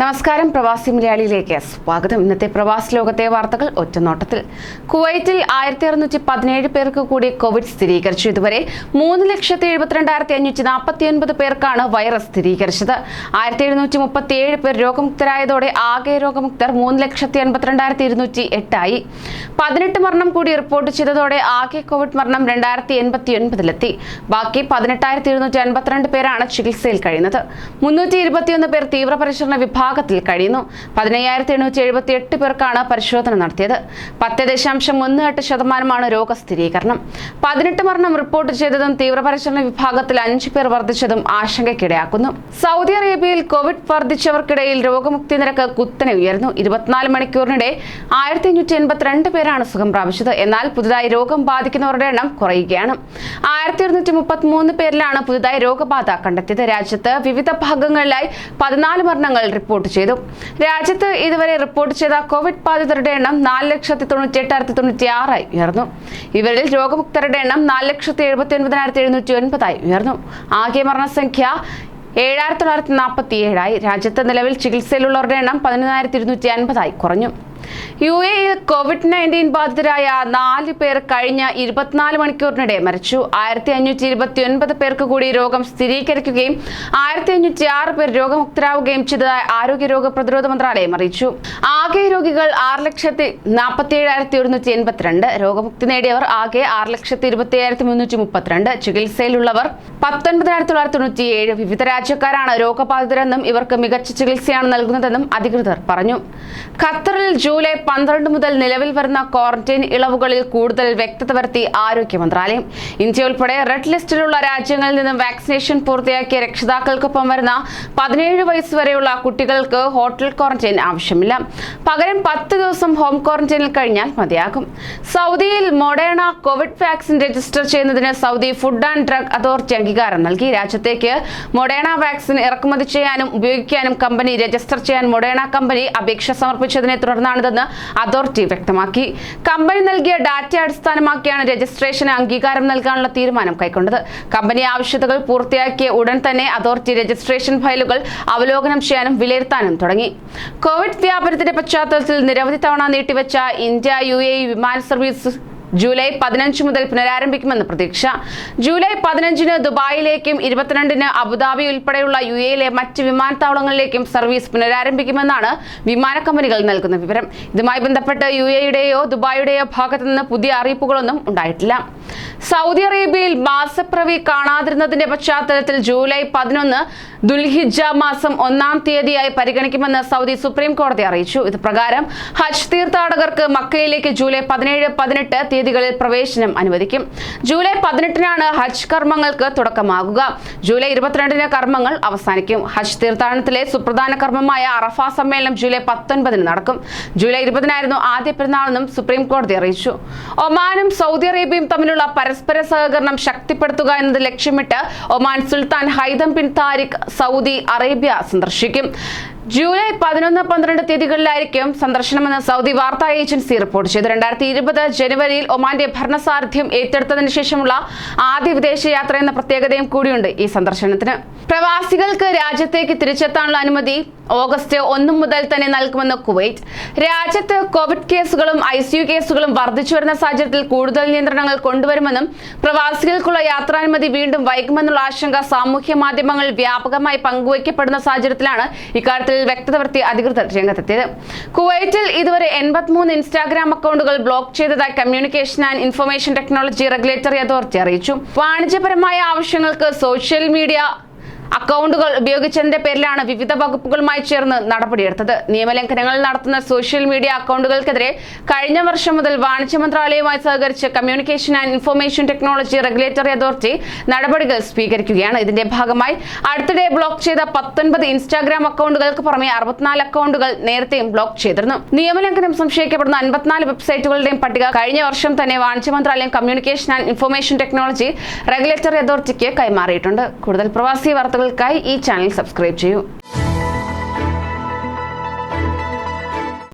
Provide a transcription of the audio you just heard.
നമസ്കാരം പ്രവാസി മലയാളിയിലേക്ക് സ്വാഗതം. ഇന്നത്തെ പ്രവാസി ലോകത്തെ വാർത്തകൾ ഒറ്റനോട്ടത്തിൽ. കുവൈറ്റിൽ ആയിരത്തി അറുന്നൂറ്റി പതിനേഴ് പേർക്ക് കൂടി കോവിഡ് സ്ഥിരീകരിച്ചു. ഇതുവരെ മൂന്ന് ലക്ഷത്തി എഴുപത്തിരണ്ടായിരത്തി അഞ്ഞൂറ്റി നാൽപ്പത്തി ഒൻപത് പേർക്കാണ് വൈറസ് സ്ഥിരീകരിച്ചത്. ആയിരത്തി എഴുന്നൂറ്റി മുപ്പത്തി ഏഴ് പേർ രോഗമുക്തരായതോടെ ആകെ രോഗമുക്തർ മൂന്ന് ലക്ഷത്തി എൺപത്തിരണ്ടായിരത്തി ഇരുന്നൂറ്റി എട്ടായി പതിനെട്ട് മരണം കൂടി റിപ്പോർട്ട് ചെയ്തതോടെ ആകെ കോവിഡ് മരണം രണ്ടായിരത്തി എൺപത്തി ഒൻപതിലെത്തി ബാക്കി പതിനെട്ടായിരത്തി ഇരുന്നൂറ്റി അൻപത്തിരണ്ട് പേരാണ് ചികിത്സയിൽ കഴിയുന്നത്. മുന്നൂറ്റി ഇരുപത്തിയൊന്ന് പേർ തീവ്രപരിചരണ വിഭാഗത്തിൽ കഴിയുന്നു. പതിനയ്യായിരത്തി എണ്ണൂറ്റി എഴുപത്തി എട്ട് പേർക്കാണ് പരിശോധന നടത്തിയത്. പത്ത് ദശാംശം ഒന്ന് എട്ട് ശതമാനമാണ് രോഗസ്ഥിരീകരണം പതിനെട്ട് മരണം റിപ്പോർട്ട് ചെയ്തതും തീവ്രപരിശോധന വിഭാഗത്തിൽ അഞ്ച് പേർ വർദ്ധിച്ചതും ആശങ്കയ്ക്കിടയാക്കുന്നു. സൗദി അറേബ്യയിൽ കോവിഡ് വർദ്ധിച്ചവർക്കിടയിൽ രോഗമുക്തി നിരക്ക് കുത്തനെ ഉയർന്നു. ഇരുപത്തിനാല് മണിക്കൂറിനിടെ ആയിരത്തി അഞ്ഞൂറ്റി എൺപത്തിരണ്ട് പേരാണ് സുഖം പ്രാപിച്ചത്. എന്നാൽ പുതുതായി രോഗം ബാധിക്കുന്നവരുടെ എണ്ണം കുറയുകയാണ്. ആയിരത്തി ഇരുന്നൂറ്റി മുപ്പത്തി മൂന്ന് പേരിലാണ് പുതുതായി രോഗബാധ കണ്ടെത്തിയത്. രാജ്യത്ത് വിവിധ ഭാഗങ്ങളിലായി പതിനാല് മരണങ്ങൾ റിപ്പോർട്ട് ചെയ്തു. രാജ്യത്ത് ഇതുവരെ റിപ്പോർട്ട് ചെയ്ത കോവിഡ് ബാധിതരുടെ എണ്ണം നാല് ലക്ഷത്തി തൊണ്ണൂറ്റി എട്ടായിരത്തി തൊണ്ണൂറ്റി ആറായി ഉയർന്നു. ഇവരിൽ രോഗമുക്തരുടെ എണ്ണം നാല് ലക്ഷത്തി എഴുപത്തി ഒൻപതിനായിരത്തി എഴുന്നൂറ്റി ഒൻപതായി ഉയർന്നു. ആകെ മരണസംഖ്യ ഏഴായിരത്തി തൊള്ളായിരത്തി നാൽപ്പത്തി ഏഴായി രാജ്യത്ത് നിലവിൽ ചികിത്സയിലുള്ളവരുടെ എണ്ണം പതിനൊന്നായിരത്തി ഇരുന്നൂറ്റി അൻപതായി കുറഞ്ഞു. യു എയിൽ കോവിഡ് നയന്റീൻ ബാധിതരായ നാല് പേർ കഴിഞ്ഞ ഇരുപത്തിനാല് മണിക്കൂറിനിടെ മരിച്ചു. ആയിരത്തി അഞ്ഞൂറ്റി ഇരുപത്തി ഒൻപത് പേർക്ക് കൂടി രോഗം സ്ഥിരീകരിക്കുകയും ആയിരത്തി അഞ്ഞൂറ്റി ആറ് പേർ രോഗമുക്തരാവുകയും ചെയ്തതായി ആരോഗ്യരോഗ പ്രതിരോധ മന്ത്രാലയം അറിയിച്ചു. ആകെ രോഗികൾ ആറ് ലക്ഷത്തി നാൽപ്പത്തി ഏഴായിരത്തി ഒരുന്നൂറ്റി എൺപത്തിരണ്ട് രോഗമുക്തി നേടിയവർ ആകെ ആറ് ലക്ഷത്തി ഇരുപത്തി ഏഴായിരത്തി മുന്നൂറ്റി മുപ്പത്തിരണ്ട് ചികിത്സയിലുള്ളവർ പത്തൊൻപതിനായിരത്തി തൊള്ളായിരത്തി തൊണ്ണൂറ്റി ഏഴ് വിവിധ രാജ്യക്കാരാണ് രോഗബാധിതരെന്നും ഇവർക്ക് മികച്ച ചികിത്സയാണ് നൽകുന്നതെന്നും അധികൃതർ പറഞ്ഞു. ഖത്തറിൽ ജൂലൈ പന്ത്രണ്ട് മുതൽ നിലവിൽ വരുന്ന ക്വാറന്റൈൻ ഇളവുകളിൽ കൂടുതൽ വ്യക്തത വരുത്തി ആരോഗ്യ മന്ത്രാലയം. ഇന്ത്യ ഉൾപ്പെടെ റെഡ് ലിസ്റ്റിലുള്ള രാജ്യങ്ങളിൽ നിന്നും വാക്സിനേഷൻ പൂർത്തിയാക്കിയ രക്ഷിതാക്കൾക്കൊപ്പം വരുന്ന പതിനേഴ് വയസ്സ് വരെയുള്ള കുട്ടികൾക്ക് ഹോട്ടൽ ക്വാറന്റൈൻ ആവശ്യമില്ല. പകരം പത്ത് ദിവസം ഹോം ക്വാറന്റൈനിൽ കഴിഞ്ഞാൽ മതിയാകും. സൗദിയിൽ മൊഡേണ കോവിഡ് വാക്സിൻ രജിസ്റ്റർ ചെയ്യുന്നതിന് Saudi food and drug authority അംഗീകാരം നൽകി. രാജ്യത്തേക്ക് മൊഡേണ വാക്സിൻ ഇറക്കുമതി ചെയ്യാനും ഉപയോഗിക്കാനും കമ്പനി രജിസ്റ്റർ ചെയ്യാൻ മൊഡേണ കമ്പനി അപേക്ഷ സമർപ്പിച്ചതിനെ തുടർന്നാണിതെന്ന് അതോറിറ്റി വ്യക്തമാക്കി. കമ്പനി നൽകിയ ഡാറ്റ അടിസ്ഥാനമാക്കിയാണ് രജിസ്ട്രേഷന് അംഗീകാരം നൽകാനുള്ള തീരുമാനം കൈക്കൊണ്ടത്. കമ്പനി ആവശ്യതകൾ പൂർത്തിയാക്കിയ ഉടൻ തന്നെ അതോറിറ്റി രജിസ്ട്രേഷൻ ഫയലുകൾ അവലോകനം ചെയ്യാനും വിലയിരുത്താനും തുടങ്ങി. കോവിഡ് വ്യാപനത്തിന്റെ പശ്ചാത്തലത്തിൽ നിരവധി തവണ നീട്ടിവെച്ച ഇന്ത്യ യു വിമാന സർവീസ് ജൂലൈ പതിനഞ്ച് മുതൽ പുനരാരംഭിക്കുമെന്ന് പ്രതീക്ഷ. ജൂലൈ പതിനഞ്ചിന് ദുബായിലേക്കും ഇരുപത്തിരണ്ടിന് അബുദാബി ഉൾപ്പെടെയുള്ള യു എയിലെ മറ്റ് വിമാനത്താവളങ്ങളിലേക്കും സർവീസ് പുനരാരംഭിക്കുമെന്നാണ് വിമാന കമ്പനികൾ നൽകുന്ന വിവരം. ഇതുമായി ബന്ധപ്പെട്ട് യു എയുടെയോ ദുബായിയുടെയോ ഭാഗത്തു നിന്ന് പുതിയ അറിയിപ്പുകളൊന്നും ഉണ്ടായിട്ടില്ല. സൗദി അറേബ്യയിൽ മാസപ്പിറവി കാണാതിരുന്നതിന്റെ പശ്ചാത്തലത്തിൽ ജൂലൈ പതിനൊന്ന് ദുൽഹിജ മാസം ഒന്നാം തീയതിയായി പരിഗണിക്കുമെന്ന് സൗദി സുപ്രീം കോടതി അറിയിച്ചു. ഇത് പ്രകാരം ഹജ്ജ് തീർത്ഥാടകർക്ക് മക്കയിലേക്ക് ജൂലൈ പതിനേഴ് പതിനെട്ട് തീയതികളിൽ പ്രവേശനം അനുവദിക്കും. ജൂലൈ പതിനെട്ടിനാണ് ഹജ്ജ് കർമ്മങ്ങൾക്ക് തുടക്കമാകുക. ജൂലൈ ഇരുപത്തിരണ്ടിന് കർമ്മങ്ങൾ അവസാനിക്കും. ഹജ്ജ് തീർത്ഥാടനത്തിലെ സുപ്രധാന കർമ്മമായ അറഫ സമ്മേളനം ജൂലൈ പത്തൊൻപതിന് നടക്കും. ജൂലൈ ഇരുപതിനായിരുന്നു ആദ്യ പെരുന്നാളെന്നും സുപ്രീം കോടതി അറിയിച്ചു. ഒമാനും സൗദി അറേബ്യയും തമ്മിലുള്ള പരസ്പര സഹകരണം ശക്തിപ്പെടുത്തുക എന്നത് ലക്ഷ്യമിട്ട് ഒമാൻ സുൽത്താൻ Haitham bin Tariq Saudi Arabia സന്ദർശിക്കും. ജൂലൈ പതിനൊന്ന് പന്ത്രണ്ട് തീയതികളിലായിരിക്കും സന്ദർശനമെന്ന് സൗദി വാർത്താ ഏജൻസി റിപ്പോർട്ട് ചെയ്തു. രണ്ടായിരത്തി ഇരുപത് ജനുവരിയിൽ ഒമാന്റെ ഭരണസാരഥ്യം ഏറ്റെടുത്തതിനു ശേഷമുള്ള ആദ്യ വിദേശയാത്ര എന്ന പ്രത്യേകതയും കൂടിയുണ്ട് ഈ സന്ദർശനത്തിന്. പ്രവാസികൾക്ക് രാജ്യത്തേക്ക് തിരിച്ചെത്താനുള്ള അനുമതി ഓഗസ്റ്റ് ഒന്ന് മുതൽ തന്നെ നൽകുമെന്ന് കുവൈറ്റ്. രാജ്യത്ത് കോവിഡ് കേസുകളും ഐ സിയു കേസുകളും വർദ്ധിച്ചു വരുന്ന സാഹചര്യത്തിൽ കൂടുതൽ നിയന്ത്രണങ്ങൾ കൊണ്ടുവരുമെന്നും പ്രവാസികൾക്കുള്ള യാത്രാനുമതി വീണ്ടും വൈകുമെന്നുള്ള ആശങ്ക സാമൂഹ്യ മാധ്യമങ്ങളിൽ വ്യാപകമായി പങ്കുവയ്ക്കപ്പെടുന്ന സാഹചര്യത്തിലാണ് ഇക്കാര്യത്തിൽ വ്യക്തത വരുത്തി അധികൃതർ രംഗത്തെത്തിയത്. കുവൈറ്റിൽ ഇതുവരെ എൺപത്തിമൂന്ന് ഇൻസ്റ്റാഗ്രാം അക്കൗണ്ടുകൾ ബ്ലോക്ക് ചെയ്തതായി communication and information technology regulatory authority അറിയിച്ചു. വാണിജ്യപരമായ ആവശ്യങ്ങൾക്ക് സോഷ്യൽ മീഡിയ അക്കൗണ്ടുകൾ ഉപയോഗിച്ചതിന്റെ പേരിലാണ് വിവിധ വകുപ്പുകളുമായി ചേർന്ന് നടപടിയെടുത്തത്. നിയമലംഘനങ്ങൾ നടത്തുന്ന സോഷ്യൽ മീഡിയ അക്കൗണ്ടുകൾക്കെതിരെ കഴിഞ്ഞ വർഷം മുതൽ വാണിജ്യ മന്ത്രാലയവുമായി സഹകരിച്ച് communication and information technology regulatory authority നടപടികൾ സ്വീകരിക്കുകയാണ്. ഇതിന്റെ ഭാഗമായി അടുത്തിടെ ബ്ലോക്ക് ചെയ്ത പത്തൊൻപത് ഇൻസ്റ്റാഗ്രാം അക്കൗണ്ടുകൾക്ക് പുറമെ അറുപത്തിനാല് അക്കൗണ്ടുകൾ നേരത്തെയും ബ്ലോക്ക് ചെയ്തിരുന്നു. നിയമലംഘനം സംശയിക്കപ്പെടുന്ന അൻപത്തിനാല് വെബ്സൈറ്റുകളുടെയും പട്ടിക കഴിഞ്ഞ വർഷം തന്നെ വാണിജ്യ മന്ത്രാലയം communication and information technology regulatory അതോറിറ്റിക്ക് കൈമാറിയിട്ടുണ്ട്. കൂടുതൽ പ്രവാസി വാർത്തകൾക്കായി ഈ ചാനൽ സബ്സ്ക്രൈബ് ചെയ്യൂ